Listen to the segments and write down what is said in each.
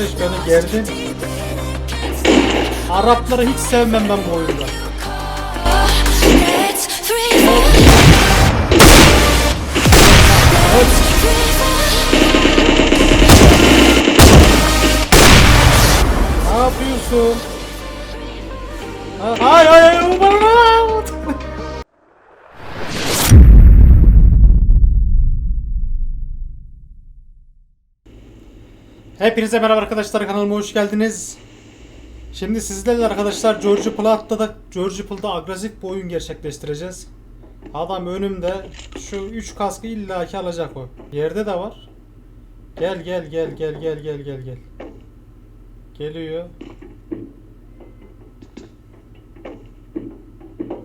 Kardeş beni gerdin. Arapları hiç sevmem ben bu oyunda. Ne yapıyorsun? Ha- Ay ay Hepinize merhaba arkadaşlar kanalıma hoş geldiniz. Şimdi sizlerle arkadaşlar George Platt'ta da George Platt'da agresif bir oyun gerçekleştireceğiz. Adam önümde şu 3 kaskı illaki alacak o. Yerde de var. Gel gel gel gel gel gel gel gel. Geliyor.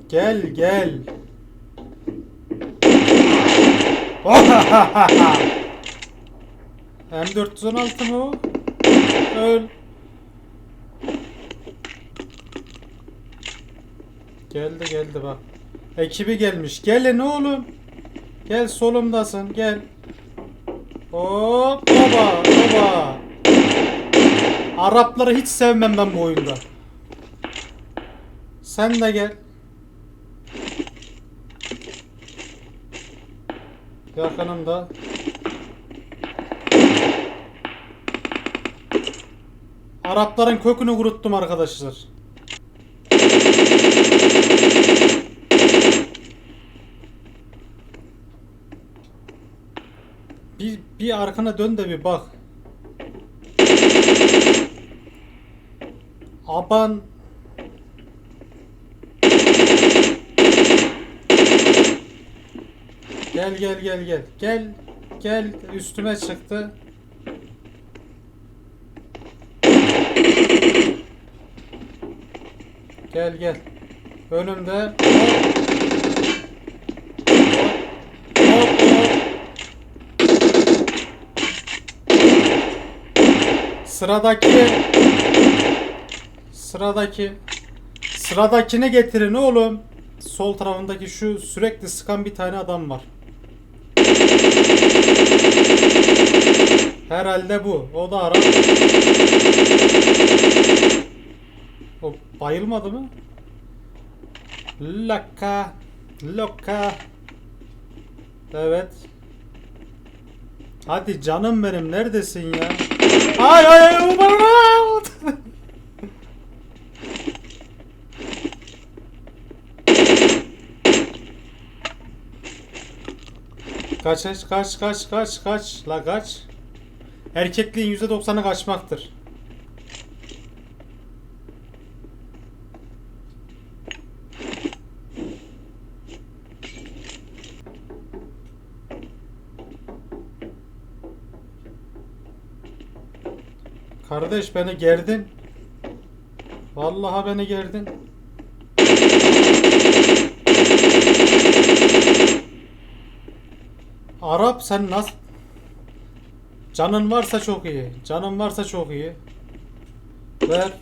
Gel gel. M416 mı? Öl. Geldi geldi bak. Ekibi gelmiş. Gelin oğlum. Gel solumdasın gel. Hop baba baba. Arapları hiç sevmem ben bu oyunda. Sen de gel. Yakınımda. Arapların kökünü kuruttum arkadaşlar. Bir, bir arkana dön de bir bak. Aban Gel gel gel gel. Gel. Gel üstüme çıktı. Gel gel. Önümde. Hop. Hop. Sıradaki Sıradaki Sıradakini getirin oğlum. Sol tarafındaki şu sürekli sıkan bir tane adam var. Herhalde bu. O da Arap. Bayılmadı mı? Laka. Loka. Evet. Hadi canım benim neredesin ya? Ay ay ay. Kaç kaç kaç kaç kaç kaç la kaç. Erkekliğin %90'ı kaçmaktır. Kardeş beni gerdin. Vallahi beni gerdin. Arap sen nasıl... Canın varsa çok iyi. Canın varsa çok iyi. Ver.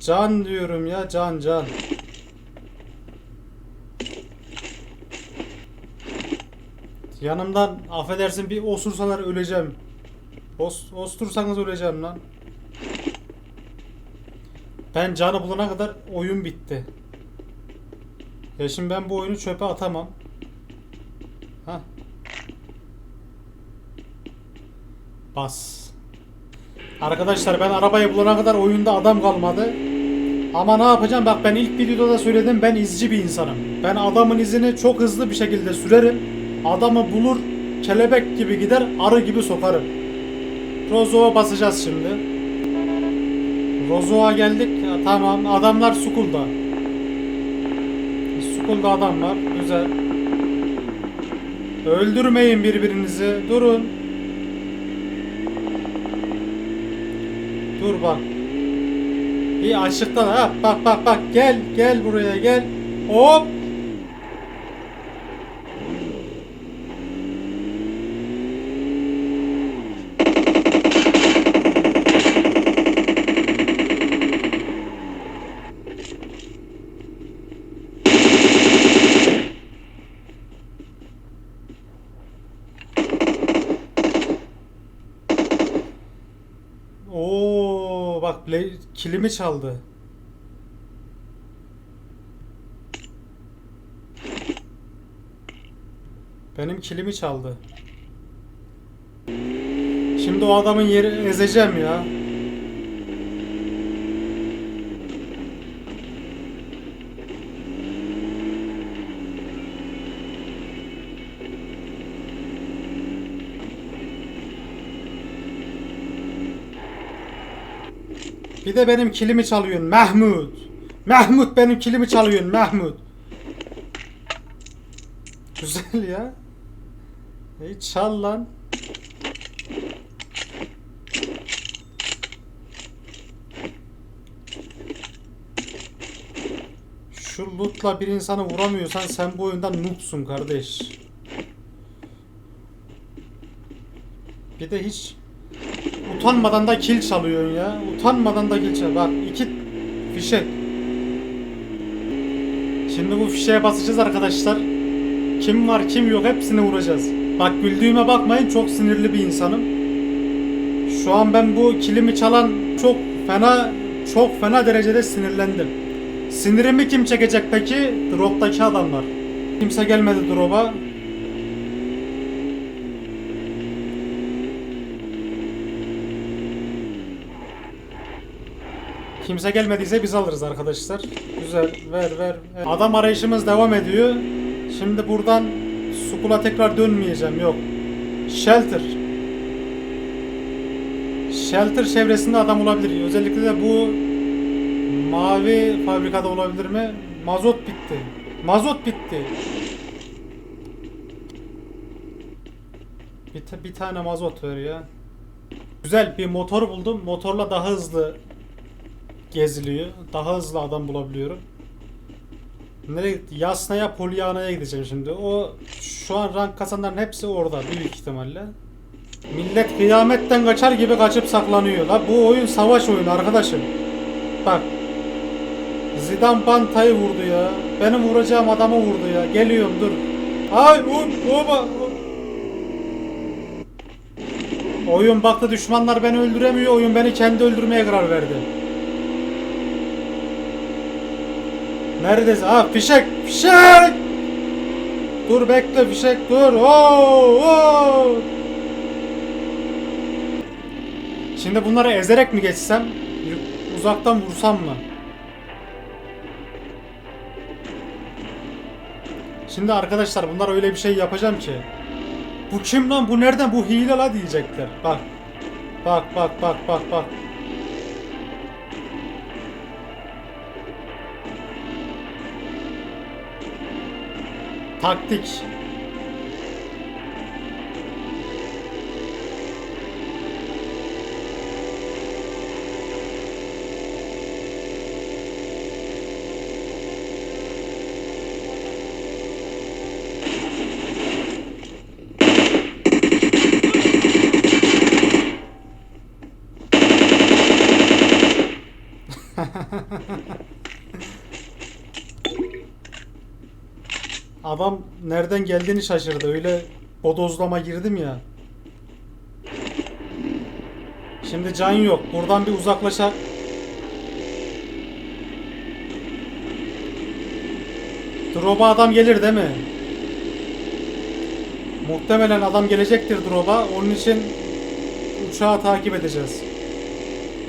Can diyorum ya. Can can. Yanımdan affedersin bir osursalar öleceğim. Os, ostursanız öleceğim lan. Ben canı bulana kadar oyun bitti. Ya şimdi ben bu oyunu çöpe atamam. Hah. Bas. Arkadaşlar ben arabayı bulana kadar oyunda adam kalmadı. Ama ne yapacağım? Bak ben ilk videoda da söyledim ben izci bir insanım. Ben adamın izini çok hızlı bir şekilde sürerim. Adamı bulur, kelebek gibi gider, arı gibi sokarım. Rozo'ya basacağız şimdi. Rozo'ya geldik. Tamam adamlar Sukul'da. Sukul'da adam var. Güzel. Öldürmeyin birbirinizi. Durun. Dur bak. Bir açlıktan ha bak bak bak gel gel buraya gel. Hop. Oo play, kilimi çaldı. Benim kilimi çaldı. Şimdi o adamın yeri ezeceğim ya. Bir de benim kilimi çalıyorsun Mahmut. Mahmut benim kilimi çalıyorsun Mahmut. Güzel ya. İyi çal lan. Şu lootla bir insanı vuramıyorsan sen bu oyunda noobsun kardeş. Bir de hiç utanmadan da kill çalıyorsun ya. Utanmadan da kill çal. Bak iki fişek. Şimdi bu fişeğe basacağız arkadaşlar. Kim var kim yok hepsini vuracağız. Bak güldüğüme bakmayın çok sinirli bir insanım. Şu an ben bu kilimi çalan çok fena çok fena derecede sinirlendim. Sinirimi kim çekecek peki? Drop'taki adamlar. Kimse gelmedi drop'a. Kimse gelmediyse biz alırız arkadaşlar. Güzel ver ver. ver. Adam arayışımız devam ediyor. Şimdi buradan Sukula tekrar dönmeyeceğim yok. Shelter. Shelter çevresinde adam olabilir. Özellikle de bu mavi fabrikada olabilir mi? Mazot bitti. Mazot bitti. Bir, bir tane mazot ver ya. Güzel bir motor buldum. Motorla daha hızlı geziliyor. Daha hızlı adam bulabiliyorum. Nereye gitti? Yasnaya, Polyana'ya gideceğim şimdi. O şu an rank kasanların hepsi orada büyük ihtimalle. Millet kıyametten kaçar gibi kaçıp saklanıyor. La bu oyun savaş oyunu arkadaşım. Bak. Zidane Banta'yı vurdu ya. Benim vuracağım adamı vurdu ya. Geliyorum dur. Ay vur, oba. Oyun baktı düşmanlar beni öldüremiyor. Oyun beni kendi öldürmeye karar verdi. Neredesin? Ha fişek! Fişek! Dur bekle fişek dur. Oo, oo. Şimdi bunları ezerek mi geçsem? Uzaktan vursam mı? Şimdi arkadaşlar bunlar öyle bir şey yapacağım ki. Bu kim lan? Bu nereden? Bu hile la diyecekler. Bak. Bak bak bak bak bak. Taktik. Adam nereden geldiğini şaşırdı. Öyle bodozlama girdim ya. Şimdi can yok. Buradan bir uzaklaşa. Drop'a adam gelir değil mi? Muhtemelen adam gelecektir drop'a. Onun için uçağı takip edeceğiz.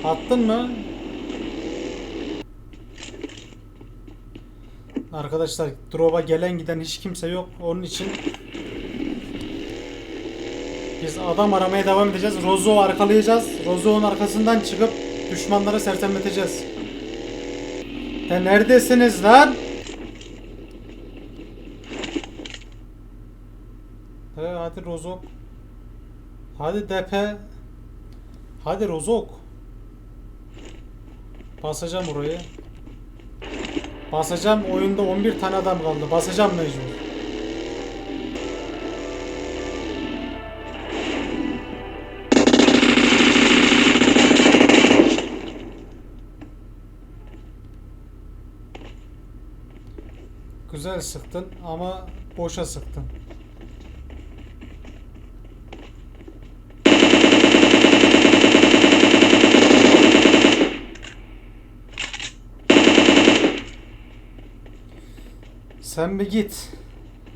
Attın mı? Arkadaşlar drop'a gelen giden hiç kimse yok. Onun için biz adam aramaya devam edeceğiz. Rozo'yu arkalayacağız. Rozo'nun arkasından çıkıp düşmanları sersemleteceğiz. Ya neredesiniz lan? He hadi Rozok. Hadi Depe. Hadi Rozok. Basacağım orayı. Basacağım oyunda 11 tane adam kaldı. Basacağım mecbur. Güzel sıktın ama boşa sıktın. Sen bir git.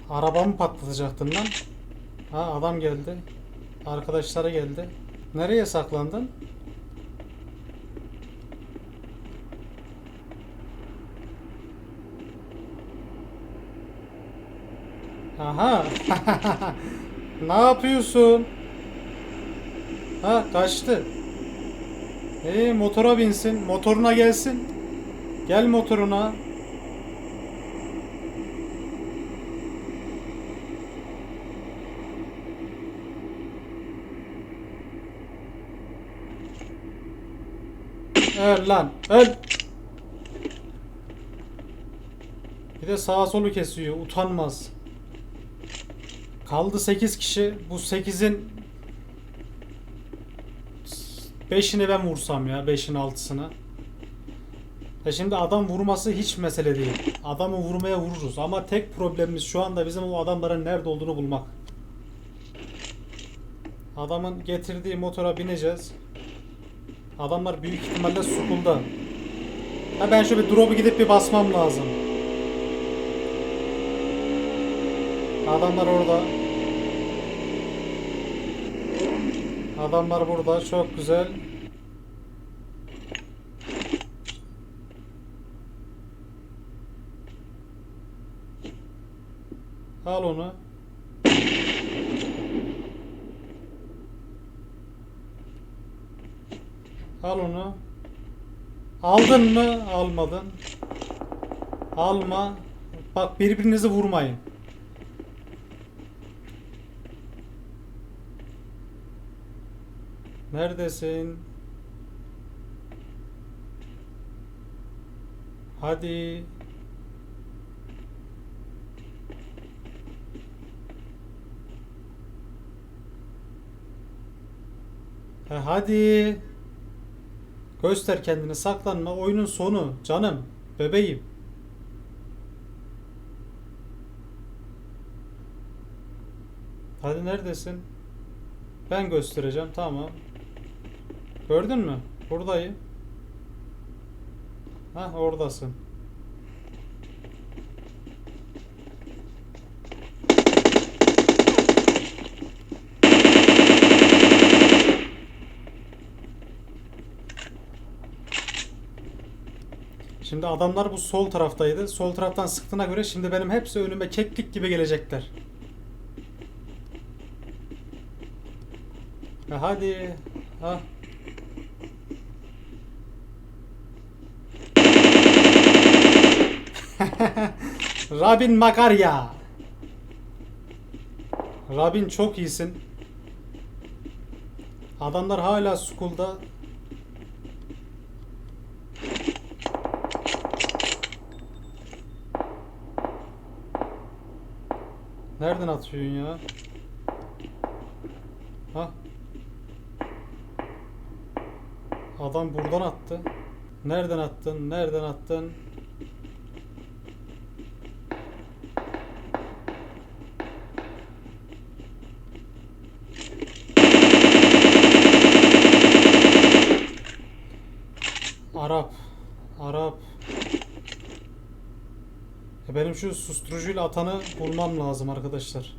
Arabamı patlatacaktın lan. Ha adam geldi. Arkadaşları geldi. Nereye saklandın? Aha. ne yapıyorsun? Ha kaçtı. İyi motora binsin. Motoruna gelsin. Gel motoruna. Öl lan. Öl. Bir de sağa solu kesiyor. Utanmaz. Kaldı 8 kişi. Bu 8'in 5'ini ben vursam ya. 5'in 6'sını. Ya şimdi adam vurması hiç mesele değil. Adamı vurmaya vururuz. Ama tek problemimiz şu anda bizim o adamların nerede olduğunu bulmak. Adamın getirdiği motora bineceğiz. Adamlar büyük ihtimalle sukulda. Ha ben şu bir drop'u gidip bir basmam lazım. Adamlar orada. Adamlar burada. Çok güzel. Al onu. Al onu. Aldın mı? Almadın. Alma. Bak birbirinizi vurmayın. Neredesin? Hadi. E hadi. Göster kendini saklanma oyunun sonu canım bebeğim. Hadi neredesin? Ben göstereceğim tamam. Gördün mü? Buradayım. Ha oradasın. Şimdi adamlar bu sol taraftaydı. Sol taraftan sıktığına göre şimdi benim hepsi önüme keklik gibi gelecekler. E hadi. Ha. Rabin Makarya. Rabin çok iyisin. Adamlar hala school'da. Nereden atıyorsun ya? Ha? Adam buradan attı. Nereden attın? Nereden attın? Arap. Arap. E benim şu susturucuyla atanı bulmam lazım arkadaşlar.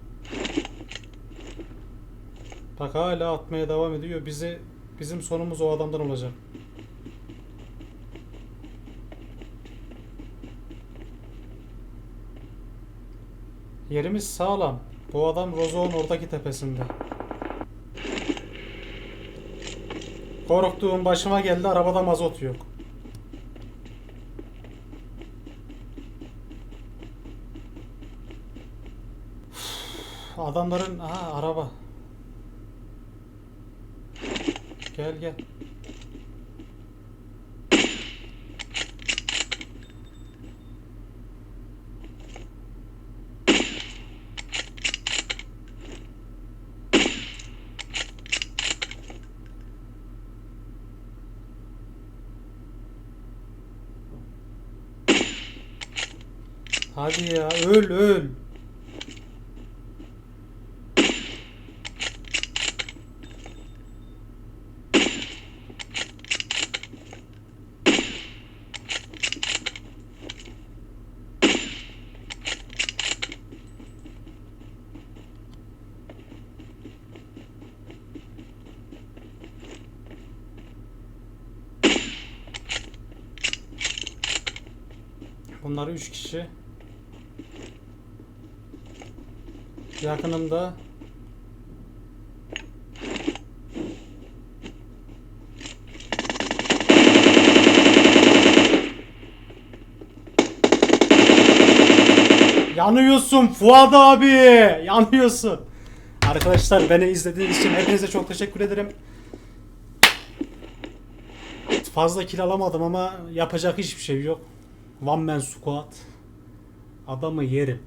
Bak hala atmaya devam ediyor. Bizi bizim sonumuz o adamdan olacak. Yerimiz sağlam. Bu adam Rozo'nun oradaki tepesinde. Korktuğum başıma geldi. Arabada mazot yok. Adamların aha araba. Gel gel. Hadi ya öl öl. Bunlar 3 kişi. Yakınımda. Yanıyorsun Fuat abi. Yanıyorsun. Arkadaşlar beni izlediğiniz için hepinize çok teşekkür ederim. Fazla kill alamadım ama yapacak hiçbir şey yok. One man squad. Adamı yerim.